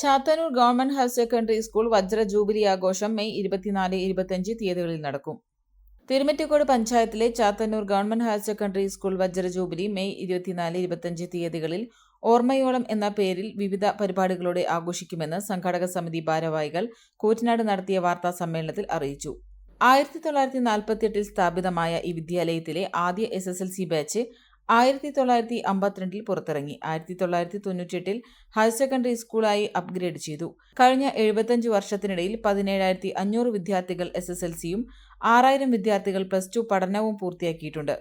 Chathannur government higher secondary school വജ്ര jubilee ആഘോഷം May ഇരുപത്തിനാല് ഇരുപത്തിയഞ്ച് തീയതികളിൽ നടക്കും. തിരുമറ്റിക്കോട് പഞ്ചായത്തിലെ Chathannur government higher secondary school വജ്ര jubilee May ഇരുപത്തിനാല് ഇരുപത്തിയഞ്ച് തീയതികളിൽ ഓർമ്മയോളം എന്ന പേരിൽ വിവിധ പരിപാടികളോടെ ആഘോഷിക്കുമെന്ന് സംഘാടക സമിതി ഭാരവാഹികൾ കൂറ്റനാട് നടത്തിയ വാർത്താ സമ്മേളനത്തിൽ അറിയിച്ചു. ആയിരത്തി തൊള്ളായിരത്തി നാൽപ്പത്തിയെട്ടിൽ സ്ഥാപിതമായ ഈ വിദ്യാലയത്തിലെ ആദ്യ S S L C batch ആയിരത്തി തൊള്ളായിരത്തി അമ്പത്തിരണ്ടിൽ പുറത്തിറങ്ങി. ആയിരത്തി തൊള്ളായിരത്തി തൊണ്ണൂറ്റെട്ടിൽ ഹയർ സെക്കൻഡറി സ്കൂളായി അപ്ഗ്രേഡ് ചെയ്തു. കഴിഞ്ഞ എഴുപത്തഞ്ച് വർഷത്തിനിടയിൽ പതിനേഴായിരത്തി അഞ്ഞൂറ് വിദ്യാർത്ഥികൾ എസ് എസ് എൽ സിയും ആറായിരം വിദ്യാർത്ഥികൾ പ്ലസ് ടു പഠനവും പൂർത്തിയാക്കിയിട്ടുണ്ട്.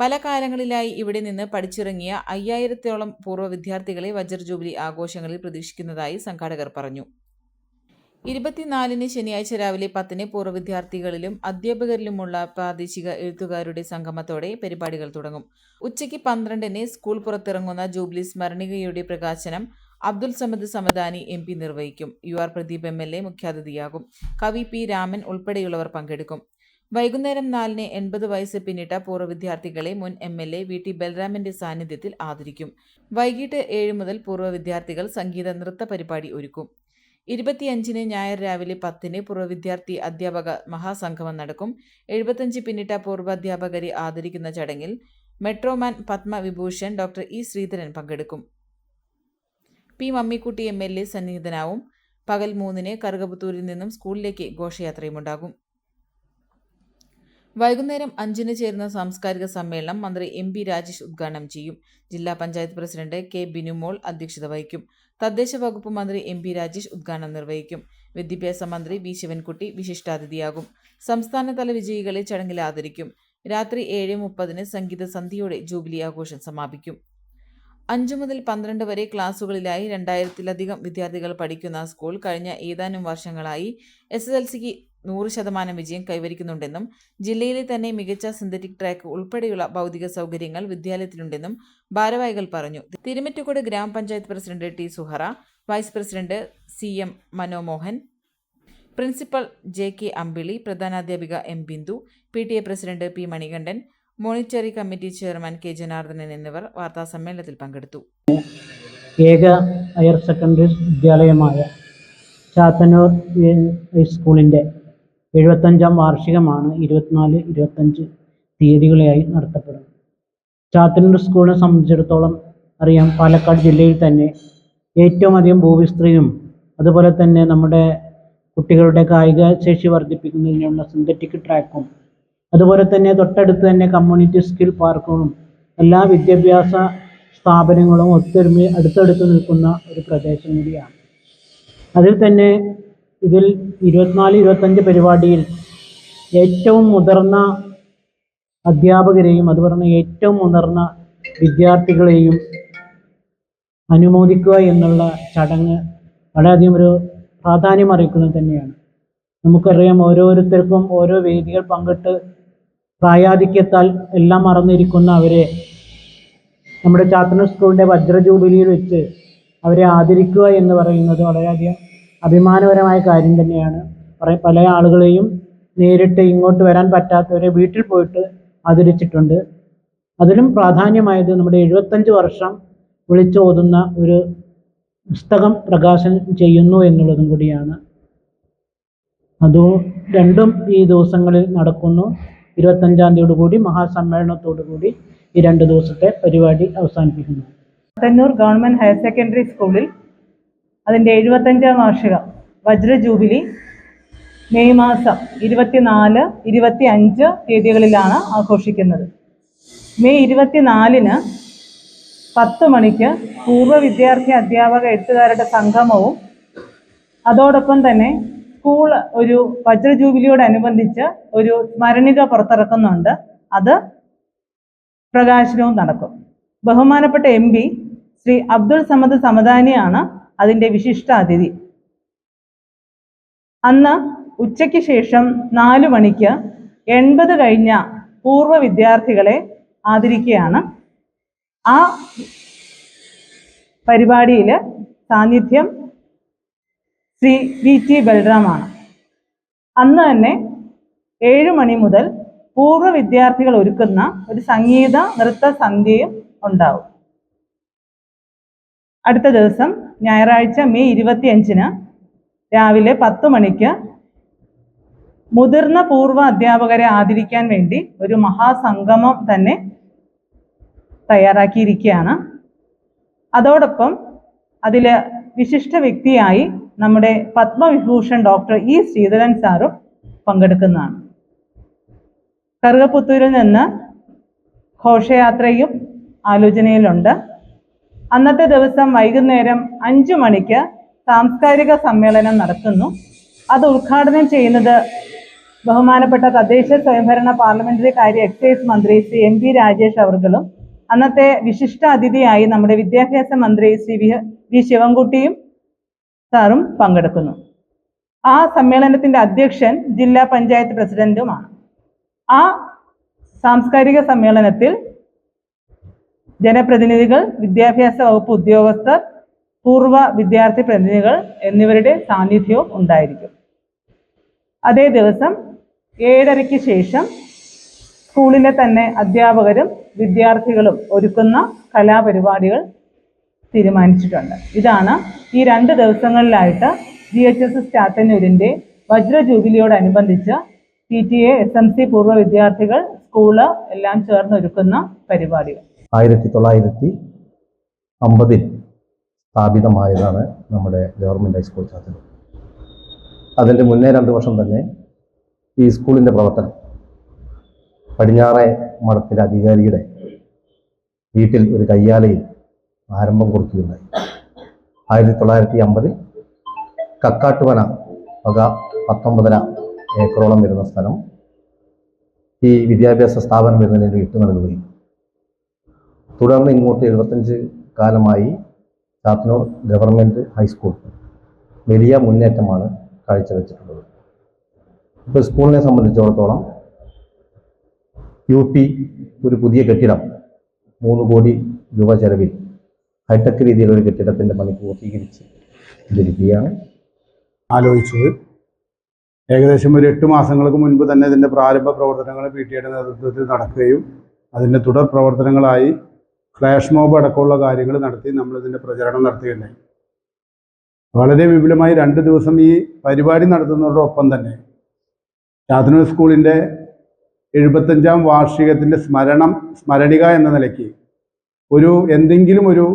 പല കാലങ്ങളിലായി ഇവിടെ നിന്ന് പഠിച്ചിറങ്ങിയ അയ്യായിരത്തോളം പൂർവ വിദ്യാർത്ഥികളെ വജ്ര ജൂബിലി ആഘോഷങ്ങളിൽ പ്രതീക്ഷിക്കുന്നതായി സംഘാടകർ പറഞ്ഞു. ഇരുപത്തിനാലിന് ശനിയാഴ്ച രാവിലെ പത്തിന് പൂർവ വിദ്യാർത്ഥികളിലും അധ്യാപകരിലുമുള്ള പ്രാദേശിക എഴുത്തുകാരുടെ സംഗമത്തോടെ പരിപാടികൾ തുടങ്ങും. ഉച്ചയ്ക്ക് പന്ത്രണ്ടിന് സ്കൂൾ പുറത്തിറങ്ങുന്ന ജൂബിലി സ്മരണികയുടെ പ്രകാശനം അബ്ദുൽ സമദ് സമദാനി എം പി നിർവഹിക്കും. U R Pradeep M L A മുഖ്യാതിഥിയാകും. കവി പി രാമൻ ഉൾപ്പെടെയുള്ളവർ പങ്കെടുക്കും. വൈകുന്നേരം നാലിന് എൺപത് വയസ്സ് പിന്നിട്ട പൂർവ വിദ്യാർത്ഥികളെ മുൻ M L A V T ബൽറാമിന്റെ സാന്നിധ്യത്തിൽ ആദരിക്കും. വൈകിട്ട് ഏഴ് മുതൽ പൂർവ വിദ്യാർത്ഥികൾ സംഗീത നൃത്ത പരിപാടി ഒരുക്കും. ഇരുപത്തിയഞ്ചിന് ഞായർ രാവിലെ പത്തിന് പൂർവ വിദ്യാർത്ഥി അധ്യാപക മഹാസംഗമം നടക്കും. എഴുപത്തഞ്ച് പിന്നിട്ട പൂർവാധ്യാപകരെ ആദരിക്കുന്ന ചടങ്ങിൽ metro man Padma Vibhushan doctor E Sreedharan പങ്കെടുക്കും. P Mammikutty M L A സന്നിഹിതനാവും. പകൽ മൂന്നിന് കറുകപുത്തൂരിൽ നിന്നും സ്കൂളിലേക്ക് ഘോഷയാത്രയുമുണ്ടാകും വൈകുന്നേരം അഞ്ചിന് ചേരുന്ന സാംസ്കാരിക സമ്മേളനം മന്ത്രി എം പി രാജേഷ് ഉദ്ഘാടനം ചെയ്യും. ജില്ലാ പഞ്ചായത്ത് പ്രസിഡന്റ് കെ ബിനുമോൾ അധ്യക്ഷത വഹിക്കും. തദ്ദേശ വകുപ്പ് മന്ത്രി എം പി രാജേഷ് ഉദ്ഘാടനം നിർവഹിക്കും. വിദ്യാഭ്യാസ മന്ത്രി വി ശിവൻകുട്ടി വിശിഷ്ടാതിഥിയാകും. സംസ്ഥാനതല വിജയികളെ ചടങ്ങിൽ ആദരിക്കും. രാത്രി ഏഴ് മുപ്പതിന് സംഗീത സന്ധ്യയോടെ ജൂബിലി ആഘോഷം സമാപിക്കും. അഞ്ചു മുതൽ പന്ത്രണ്ട് വരെ ക്ലാസുകളിലായി രണ്ടായിരത്തിലധികം വിദ്യാർത്ഥികൾ പഠിക്കുന്ന സ്കൂൾ കഴിഞ്ഞ ഏതാനും വർഷങ്ങളായി എസ് എസ് എൽ സിക്ക് നൂറ് ശതമാനം വിജയം കൈവരിക്കുന്നുണ്ടെന്നും ജില്ലയിലെ തന്നെ മികച്ച സിന്തറ്റിക് ട്രാക്ക് ഉൾപ്പെടെയുള്ള ഭൗതിക സൗകര്യങ്ങൾ വിദ്യാലയത്തിലുണ്ടെന്നും ഭാരവാഹികൾ പറഞ്ഞു. തിരുമറ്റുകോട് ഗ്രാമപഞ്ചായത്ത് president T Suhara vice president C M Manomohan principal J K Ambili പ്രധാനാധ്യാപിക M Bindu P T A president P Manikandan monitory committee chairman K Janardhanan എന്നിവർ വാർത്താസമ്മേളനത്തിൽ പങ്കെടുത്തു. ഏക ഹയർ സെക്കൻഡറി വിദ്യാലയമായ ചാത്തന്നൂർ സ്കൂളിന്റെ എഴുപത്തഞ്ചാം വാർഷികമാണ് ഇരുപത്തിനാല് ഇരുപത്തഞ്ച് തീയതികളായി നടത്തപ്പെടുന്നത്. ചാത്തന്നൂർ സ്കൂളിനെ സംബന്ധിച്ചിടത്തോളം അറിയാം പാലക്കാട് ജില്ലയിൽ തന്നെ ഏറ്റവും അധികം ഭൂവിസ്തൃതിയും അതുപോലെ തന്നെ നമ്മുടെ കുട്ടികളുടെ കായിക ശേഷി വർദ്ധിപ്പിക്കുന്നതിനുള്ള സിന്തറ്റിക് ട്രാക്കും അതുപോലെ തന്നെ തൊട്ടടുത്ത് തന്നെ കമ്മ്യൂണിറ്റി സ്കിൽ പാർക്കുകളും എല്ലാ വിദ്യാഭ്യാസ സ്ഥാപനങ്ങളും ഒത്തൊരുമി അടുത്തടുത്ത് നിൽക്കുന്ന ഒരു പ്രദേശം കൂടിയാണ്. അതിൽ തന്നെ ഇതിൽ ഇരുപത്തിനാല് ഇരുപത്തഞ്ച് പരിപാടിയിൽ ഏറ്റവും മുതിർന്ന അധ്യാപകരെയും അതുപോലെ തന്നെ ഏറ്റവും മുതിർന്ന വിദ്യാർത്ഥികളെയും അനുമോദിക്കുക എന്നുള്ള ചടങ്ങ് വളരെയധികം ഒരു പ്രാധാന്യം അറിയിക്കുന്നത് തന്നെയാണ്. നമുക്കറിയാം ഓരോരുത്തർക്കും ഓരോ വേദികൾ പങ്കിട്ട് പ്രായാധിക്യത്താൽ എല്ലാം മറന്നിരിക്കുന്ന അവരെ നമ്മുടെ ചാത്തനൂർ സ്കൂളിന്റെ വജ്ര ജൂബിലിയിൽ വെച്ച് അവരെ ആദരിക്കുക എന്ന് പറയുന്നത് വളരെയധികം അഭിമാനകരമായ കാര്യം തന്നെയാണ്. പല ആളുകളെയും നേരിട്ട് ഇങ്ങോട്ട് വരാൻ പറ്റാത്തവരെ വീട്ടിൽ പോയിട്ട് ആദരിച്ചിട്ടുണ്ട്. അതിലും പ്രാധാന്യമായത് നമ്മുടെ എഴുപത്തഞ്ച് വർഷം വിളിച്ചോതുന്ന ഒരു പുസ്തകം പ്രകാശനം ചെയ്യുന്നു എന്നുള്ളതും കൂടിയാണ്. അതോ രണ്ടും ഈ ദിവസങ്ങളിൽ നടക്കുന്നു. ഇരുപത്തഞ്ചാം തീയതി കൂടി മഹാസമ്മേളനത്തോടു കൂടി ഈ രണ്ട് ദിവസത്തെ പരിപാടി അവസാനിപ്പിക്കുന്നു. തന്നൂർ ഗവൺമെന്റ് ഹയർ സെക്കൻഡറി സ്കൂളിൽ അതിന്റെ എഴുപത്തഞ്ചാം വാർഷികം വജ്ര ജൂബിലി മെയ് മാസം ഇരുപത്തിനാല് ഇരുപത്തി അഞ്ച് തീയതികളിലാണ് ആഘോഷിക്കുന്നത്. മെയ് ഇരുപത്തിനാലിന് പത്ത് മണിക്ക് പൂർവ വിദ്യാർത്ഥി അധ്യാപക എഴുത്തുകാരുടെ സംഗമവും അതോടൊപ്പം തന്നെ സ്കൂൾ ഒരു വജ്ര ജൂബിലിയോടനുബന്ധിച്ച് ഒരു സ്മരണിക പുറത്തിറക്കുന്നുണ്ട്. അത് പ്രകാശനവും നടക്കും. ബഹുമാനപ്പെട്ട എം ശ്രീ അബ്ദുൾ സമദ് സമദാനിയാണ് അതിന്റെ വിശിഷ്ടാതിഥി. അന്ന് ഉച്ചയ്ക്ക് ശേഷം നാലു മണിക്ക് എൺപത് കഴിഞ്ഞ പൂർവ വിദ്യാർത്ഥികളെ ആദരിക്കുകയാണ്. ആ പരിപാടിയിൽ സാന്നിധ്യം ശ്രീ വി ടി ബൽറാമാണ്. അന്ന് തന്നെ ഏഴ് മണി മുതൽ പൂർവ വിദ്യാർത്ഥികൾ ഒരുക്കുന്ന ഒരു സംഗീത നൃത്ത സന്ധ്യയും ഉണ്ടാവും. അടുത്ത ദിവസം ഞായറാഴ്ച മെയ് ഇരുപത്തിയഞ്ചിന് രാവിലെ പത്ത് മണിക്ക് മുതിർന്ന പൂർവ അധ്യാപകരെ ആദരിക്കാൻ വേണ്ടി ഒരു മഹാസംഗമം തന്നെ തയ്യാറാക്കിയിരിക്കുകയാണ്. അതോടൊപ്പം അതിൽ വിശിഷ്ട വ്യക്തിയായി നമ്മുടെ പത്മവിഭൂഷൺ ഡോക്ടർ ഇ ശ്രീധരൻ സാറും പങ്കെടുക്കുന്നതാണ്. കറുകപ്പുത്തൂരിൽ നിന്ന് ഘോഷയാത്രയും ആലോചനയിലുണ്ട്. അന്നത്തെ ദിവസം വൈകുന്നേരം അഞ്ചു മണിക്ക് സാംസ്കാരിക സമ്മേളനം നടത്തുന്നു. അത് ഉദ്ഘാടനം ചെയ്യുന്നത് ബഹുമാനപ്പെട്ട തദ്ദേശ സ്വയംഭരണ പാർലമെന്ററി കാര്യ എക്സൈസ് മന്ത്രി ശ്രീ എം പി രാജേഷ് അവർകളും അന്നത്തെ വിശിഷ്ട അതിഥിയായി നമ്മുടെ വിദ്യാഭ്യാസ മന്ത്രി ശ്രീ വി ശിവൻകുട്ടിയും സാറും പങ്കെടുക്കുന്നു. ആ സമ്മേളനത്തിന്റെ അധ്യക്ഷൻ ജില്ലാ പഞ്ചായത്ത് പ്രസിഡന്റുമാണ്. ആ സാംസ്കാരിക സമ്മേളനത്തിൽ ജനപ്രതിനിധികൾ വിദ്യാഭ്യാസ വകുപ്പ് ഉദ്യോഗസ്ഥർ പൂർവ വിദ്യാർത്ഥി പ്രതിനിധികൾ എന്നിവരുടെ സാന്നിധ്യവും ഉണ്ടായിരിക്കും. അതേ ദിവസം ഏഴരയ്ക്ക് ശേഷം സ്കൂളിലെ തന്നെ അധ്യാപകരും വിദ്യാർത്ഥികളും ഒരുക്കുന്ന കലാപരിപാടികൾ തീരുമാനിച്ചിട്ടുണ്ട്. ഇതാണ് ഈ രണ്ട് ദിവസങ്ങളിലായിട്ട് ജി എച്ച് എസ് ചാത്തന്നൂരിന്റെ വജ്ര ജൂബിലിയോടനുബന്ധിച്ച് P T A S M C പൂർവ വിദ്യാർത്ഥികൾ സ്കൂൾ എല്ലാം ചേർന്നൊരുക്കുന്ന പരിപാടികൾ. ആയിരത്തി തൊള്ളായിരത്തി അമ്പതിൽ സ്ഥാപിതമായതാണ് നമ്മുടെ ഗവൺമെന്റ് ഹൈസ്കൂൾ ചാത്തന്നൂർ അതിന്റെ മുന്നേ രണ്ട് വർഷം തന്നെ ഈ സ്കൂളിന്റെ പ്രവർത്തനം പടിഞ്ഞാറെ മഠത്തിലെ അധികാരിയുടെ വീട്ടിൽ ഒരു കയ്യാലയിൽ ആരംഭം കൊടുക്കുകയുണ്ടായി ആയിരത്തി തൊള്ളായിരത്തി അമ്പതിൽ കക്കാട്ടുവന വക പത്തൊമ്പതര ഏക്കറോളം വരുന്ന സ്ഥലം ഈ വിദ്യാഭ്യാസ സ്ഥാപനം വരുന്നതിന് വിട്ടു നൽകുകയും തുടർന്ന് ഇങ്ങോട്ട് എഴുപത്തഞ്ച് കാലമായി ചാത്തന്നൂർ ഗവൺമെന്റ് ഹൈസ്കൂൾ. വലിയ മുന്നേറ്റമാണ് കാഴ്ചവെച്ചിട്ടുള്ളത്. ഇപ്പോൾ സ്കൂളിനെ സംബന്ധിച്ചിടത്തോളം യു പി ഒരു പുതിയ കെട്ടിടം മൂന്ന് കോടി രൂപ ചെലവിൽ ഹൈടെക് രീതിയിലൊരു കെട്ടിടത്തിന്റെ പണി പൂർത്തീകരിച്ച് ഇതിരിക്കുകയാണ് ആലോചിച്ചത്. ഏകദേശം ഒരു എട്ട് മാസങ്ങൾക്ക് മുൻപ് തന്നെ ഇതിന്റെ പ്രാരംഭ പ്രവർത്തനങ്ങൾ പി ടി നേതൃത്വത്തിൽ നടക്കുകയും അതിന്റെ തുടർ പ്രവർത്തനങ്ങളായി ഫ്ലാഷ് മോബ് അടക്കമുള്ള കാര്യങ്ങൾ നടത്തി നമ്മളിതിന്റെ പ്രചരണം നടത്തുകയുണ്ടായി. വളരെ വിപുലമായി രണ്ട് ദിവസം ഈ പരിപാടി നടത്തുന്നതോടൊപ്പം തന്നെ ചാത്തന്നൂർ സ്കൂളിന്റെ എഴുപത്തഞ്ചാം വാർഷികത്തിന്റെ സ്മരണം സ്മരണിക എന്ന നിലയ്ക്ക് ഒരു എന്തെങ്കിലും ഒരു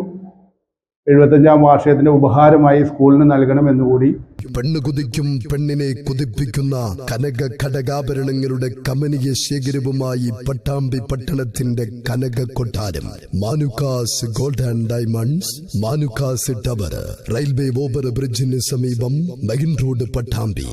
എഴുപത്തഞ്ചാം വാർഷികത്തിന്റെ ഉപഹാരമായി സ്കൂളിന് നൽകണം നൽകണമെന്നുകൂടി പെണ്ണ് കുതിക്കും പെണ്ണിനെ കുതിപ്പിക്കുന്ന കനക ഘടകാഭരണങ്ങളുടെ കമനീയ ശേഖരവുമായി പട്ടാമ്പി പട്ടണത്തിന്റെ കനക കൊട്ടാരം. Manukkas gold and diamonds Manukkas tower railway over ബ്രിഡ്ജിന് സമീപം മെയിൻ റോഡ് പട്ടാമ്പി.